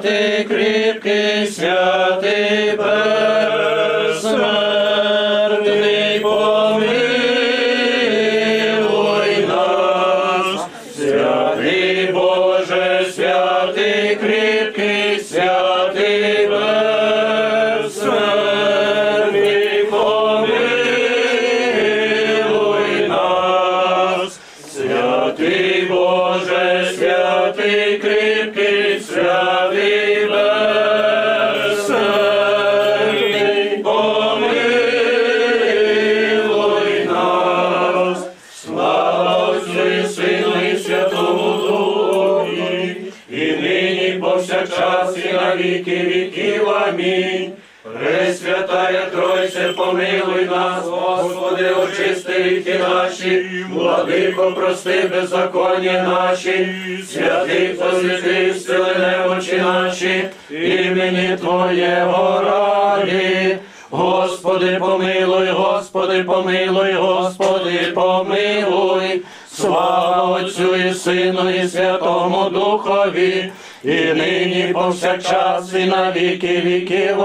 Ты крепкий святый берег. Помилуй нас, Господи, очисти ріки наші, владико, прости беззаконня наші, святий посвяти, сили немочі наші, імені Твоєго раді. Господи, помилуй, Господи, помилуй, Господи, помилуй. Слава Отцю і Сину, і Святому Духові, і нині, і повсякчас, і на віки віків.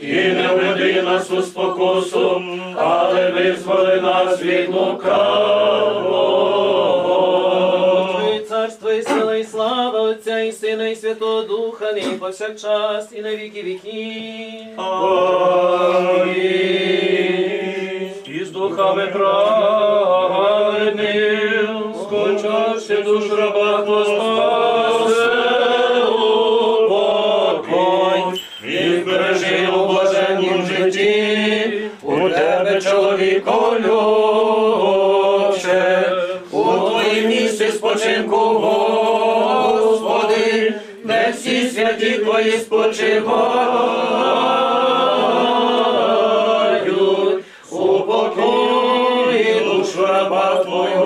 і не веди нас у спокусу, але визволи нас від лукавого. Твоє царство і сила, і слава Отця і Сина, і Святого Духа, нині повсякчас, і на віки віків. Амінь. І з духами праведним, скончався душ раба Христа, твої спочивають, у покої душа Твого,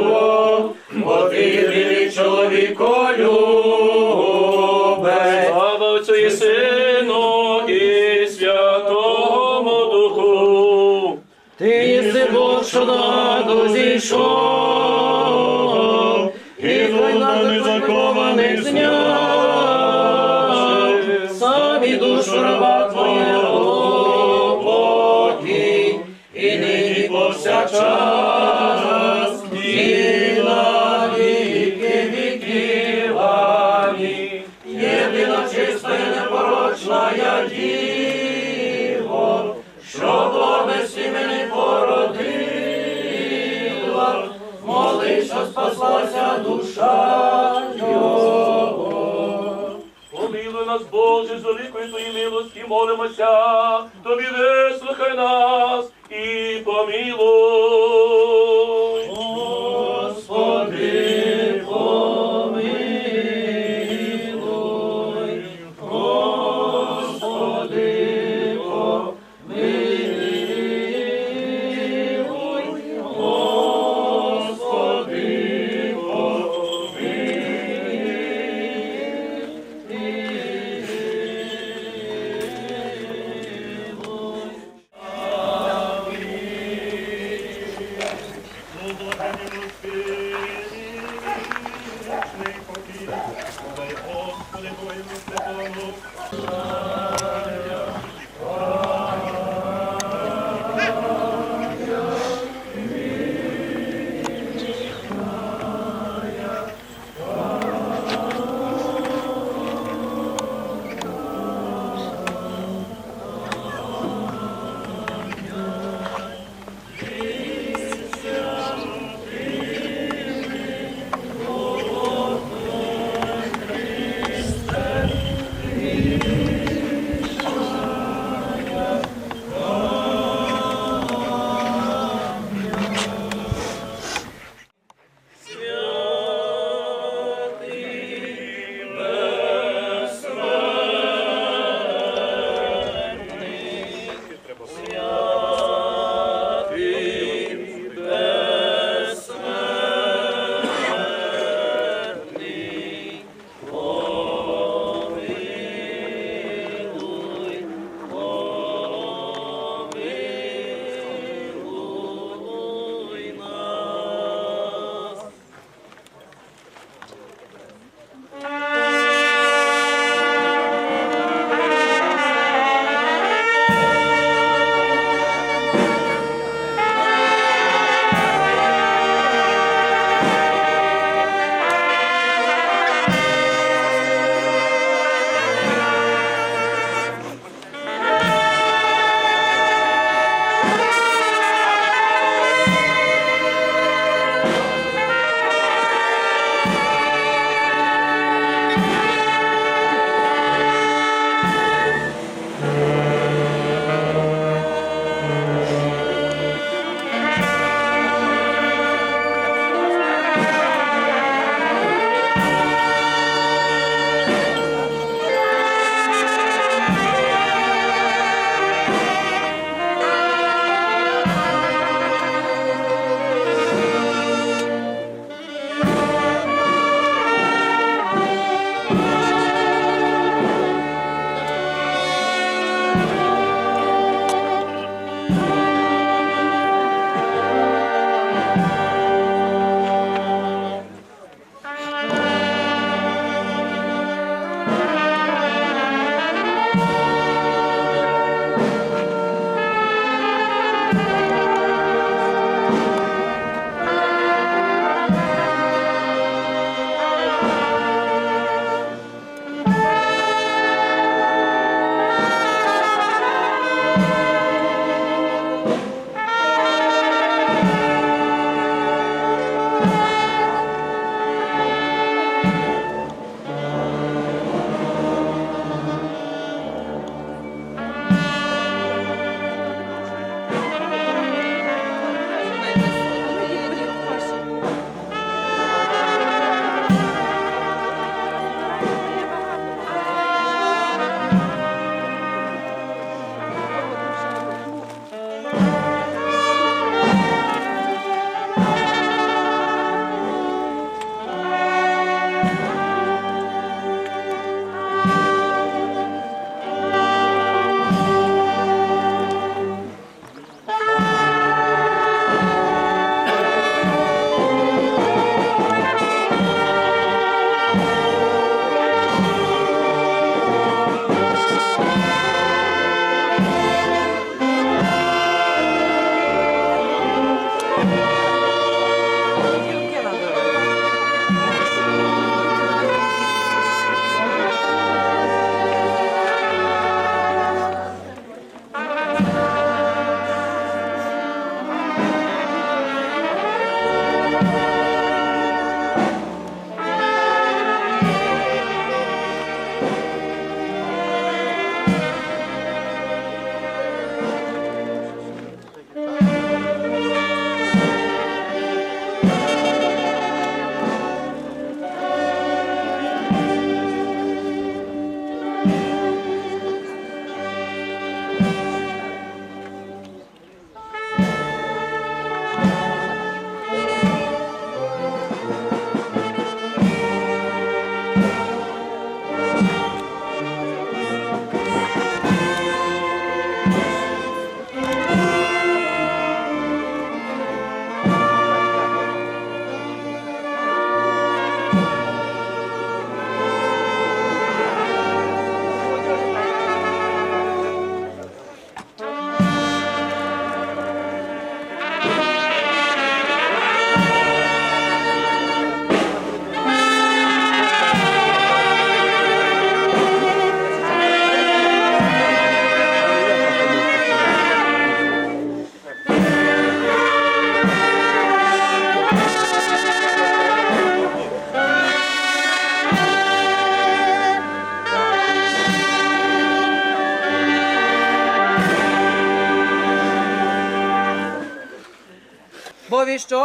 Боже, з великої твої милості, молимося, Тобі вислухай нас і помилуй.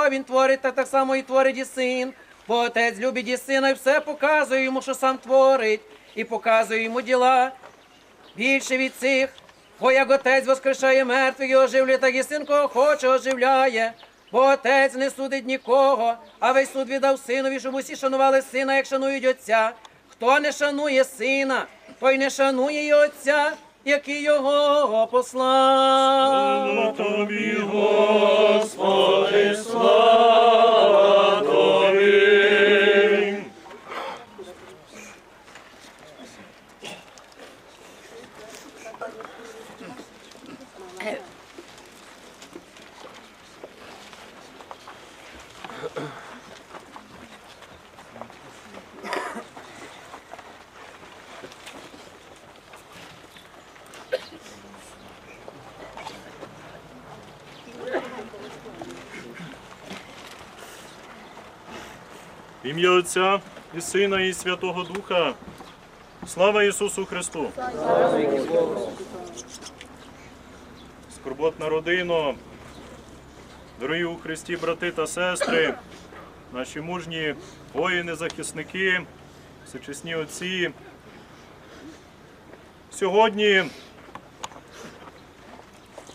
Він творить, так так само і творить і син. Бо отець любить і сина, і все показує йому, що сам творить, і показує йому діла. Більше від цих, бо як отець воскрешає мертвих і оживлює, так і син кого хоче оживляє. Бо отець не судить нікого, а весь суд віддав синові, щоб усі шанували сина, як шанують отця. Хто не шанує сина, той не шанує і отця, який його послав. Тобі, Господи, слава Тобі. В ім'я Отця і Сина, і Святого Духа. Слава Ісусу Христу! Скорботна родино, дорогі у Христі брати та сестри, наші мужні воїни, захисники, всечесні отці. Сьогодні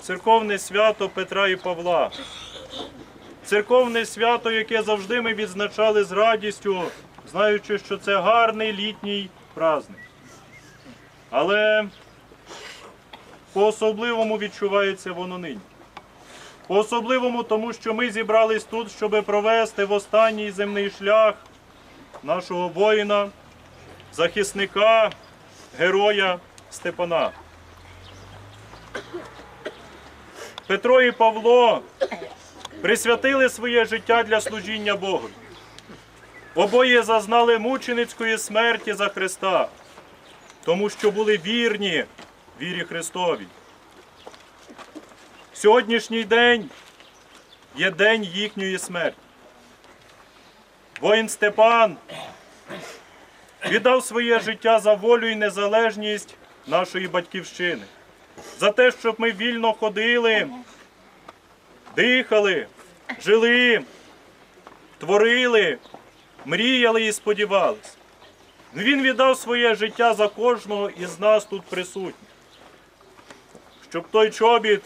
церковне свято Петра і Павла. Церковне свято, яке завжди ми відзначали з радістю, знаючи, що це гарний літній праздник. Але по-особливому відчувається воно нині. По-особливому тому, що ми зібрались тут, щоб провести в останній земний шлях нашого воїна, захисника, героя Степана. Петро і Павло присвятили своє життя для служіння Богу. Обоє зазнали мученицької смерті за Христа, тому що були вірні вірі Христовій. Сьогоднішній день є день їхньої смерті. Воїн Степан віддав своє життя за волю і незалежність нашої батьківщини, за те, щоб ми вільно ходили дихали, жили, творили, мріяли і сподівались. Він віддав своє життя за кожного із нас тут присутніх. Щоб той чобіт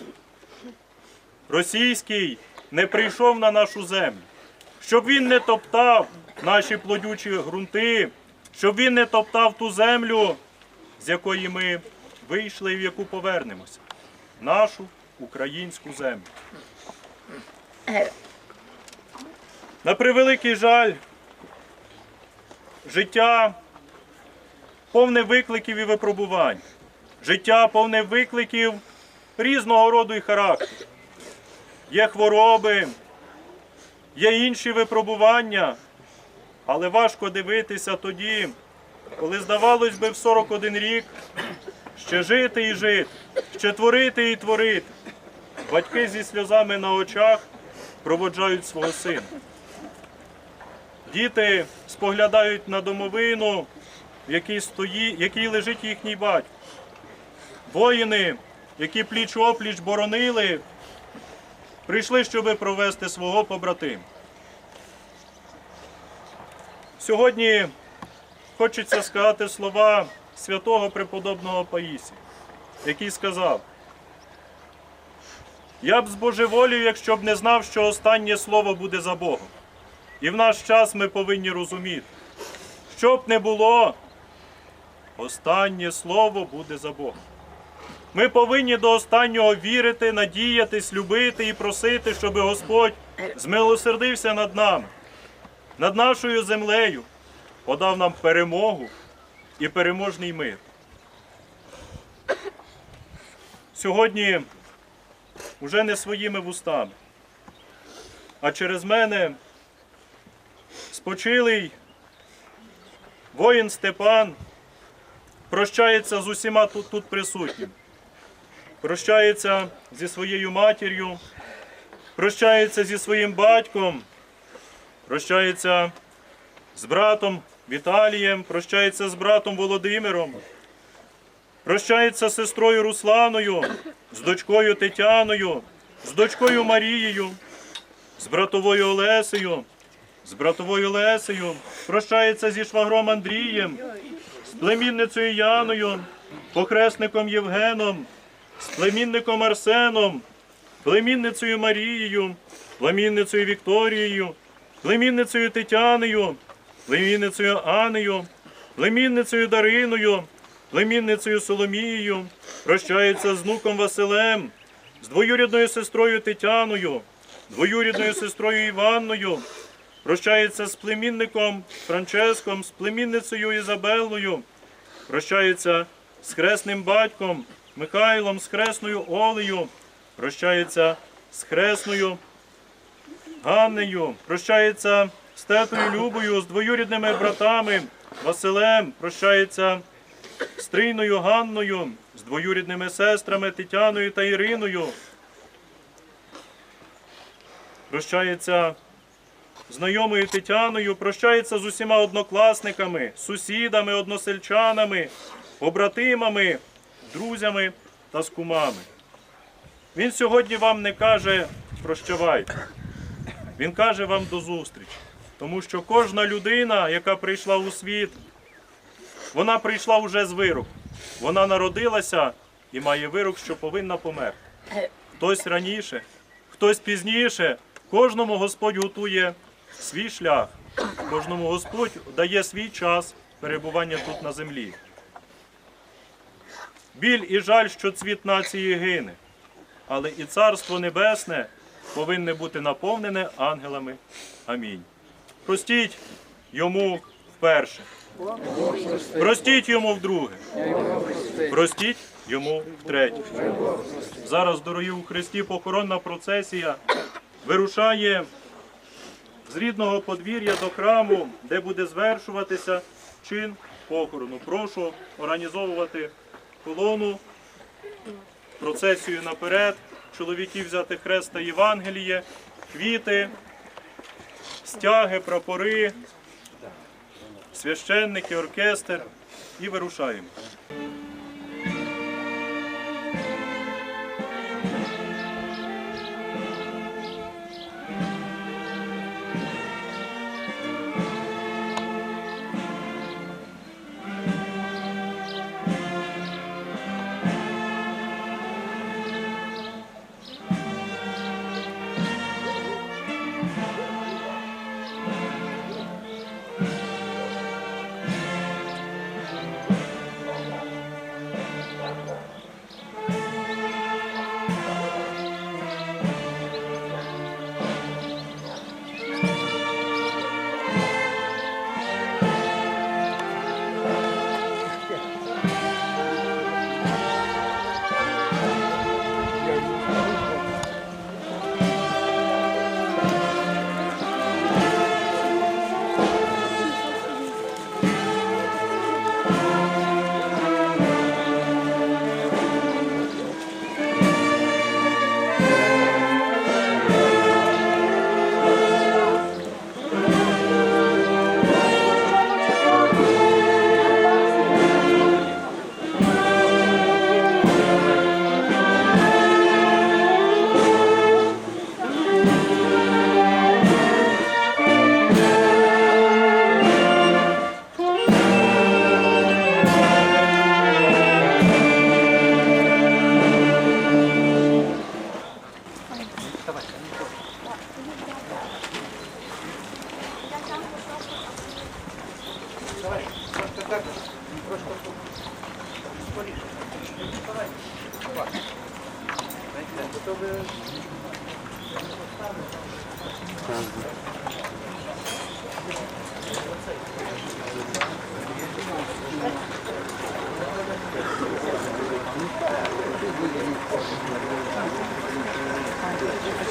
російський не прийшов на нашу землю, щоб він не топтав наші плодючі ґрунти, щоб він не топтав ту землю, з якої ми вийшли і в яку повернемося, нашу українську землю. На превеликий жаль, життя повне викликів і випробувань. Життя повне викликів різного роду і характеру. Є хвороби, є інші випробування, але важко дивитися тоді, коли здавалось би в 41 рік ще жити і жити, ще творити і творити. Батьки зі сльозами на очах проводжають свого сина. Діти споглядають на домовину, в якій, стої, в якій лежить їхній батько. Воїни, які пліч опліч боронили, прийшли, щоб провести свого побратима. Сьогодні хочеться сказати слова святого преподобного Паїсія, який сказав. Я б збожеволів, якщо б не знав, що останнє слово буде за Богом. І в наш час ми повинні розуміти, що б не було, останнє слово буде за Богом. Ми повинні до останнього вірити, надіятись, любити і просити, щоб Господь змилосердився над нами, над нашою землею, подав нам перемогу і переможний мир. Сьогодні уже не своїми вустами, а через мене спочилий воїн Степан прощається з усіма тут, тут присутніми. Прощається зі своєю матір'ю, прощається зі своїм батьком, прощається з братом Віталієм, прощається з братом Володимиром, прощається з сестрою Русланою, з дочкою Тетяною, з дочкою Марією, з братовою Олесею, з братовою Лесею, прощається зі швагром Андрієм, з племінницею Яною, похресником Євгеном, з племінником Арсеном, племінницею Марією, племінницею Вікторією, племінницею Тетяною, племінницею Анею, племінницею Дариною, племінницею Соломією, прощається з внуком Василем, з двоюрідною сестрою Тетяною, двоюрідною сестрою Іванною, прощається з племінником Франческом, з племінницею Ізабеллою, прощається з хресним батьком Михайлом, з хресною Олею, прощається з хресною Ганнею, прощається з тетою Любою, з двоюрідними братами Василем, прощається з трійною Ганною, з двоюрідними сестрами Тетяною та Іриною. Прощається знайомою Тетяною, прощається з усіма однокласниками, сусідами, односельчанами, побратимами, друзями та з кумами. Він сьогодні вам не каже прощавайте. Він каже вам до зустрічі. Тому що кожна людина, яка прийшла у світ, вона прийшла вже з вирок. Вона народилася і має вирок, що повинна померти. Хтось раніше, хтось пізніше. Кожному Господь готує свій шлях. Кожному Господь дає свій час перебування тут на землі. Біль і жаль, що цвіт нації гине, але і Царство Небесне повинне бути наповнене ангелами. Амінь. Простіть йому вперше. Простіть йому вдруге. Простіть йому втретє. Зараз, дорогі у Христі, похоронна процесія вирушає з рідного подвір'я до храму, де буде звершуватися чин похорону. Прошу організовувати колону, процесію наперед, чоловіків взяти хрест та Євангеліє, квіти, стяги, прапори, священники, оркестр і вирушаємо.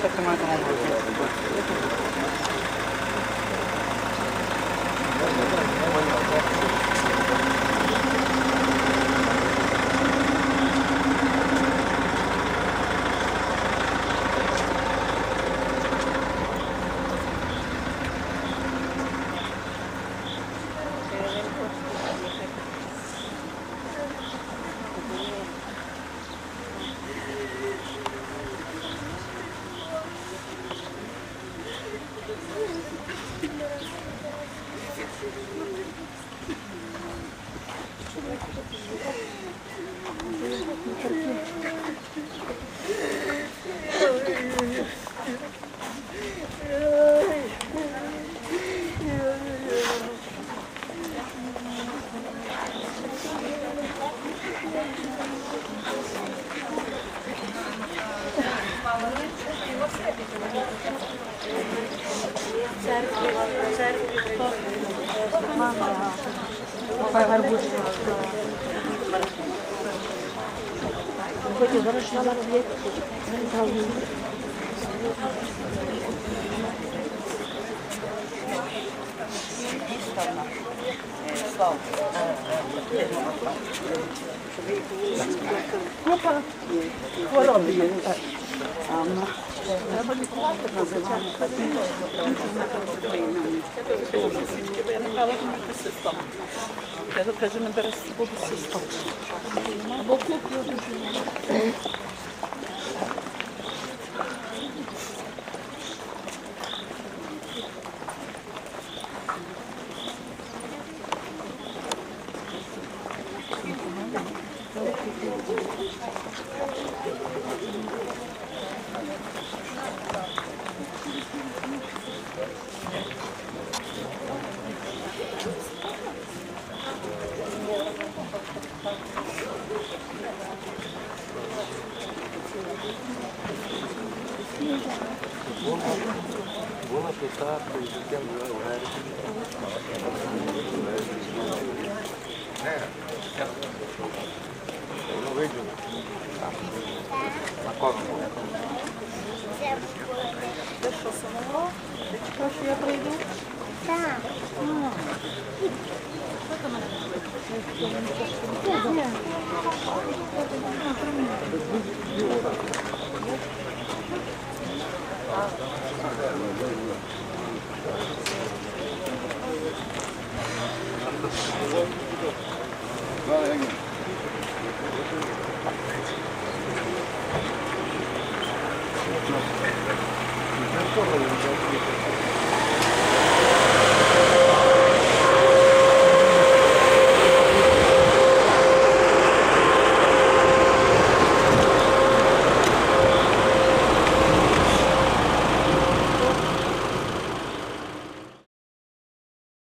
してもと思います。Kuka? Ko robije? Треба лікувати називати. Я кажу, не бере з собою сістом. Або куплю. Koşuya koydum. Tamam. Thank you. por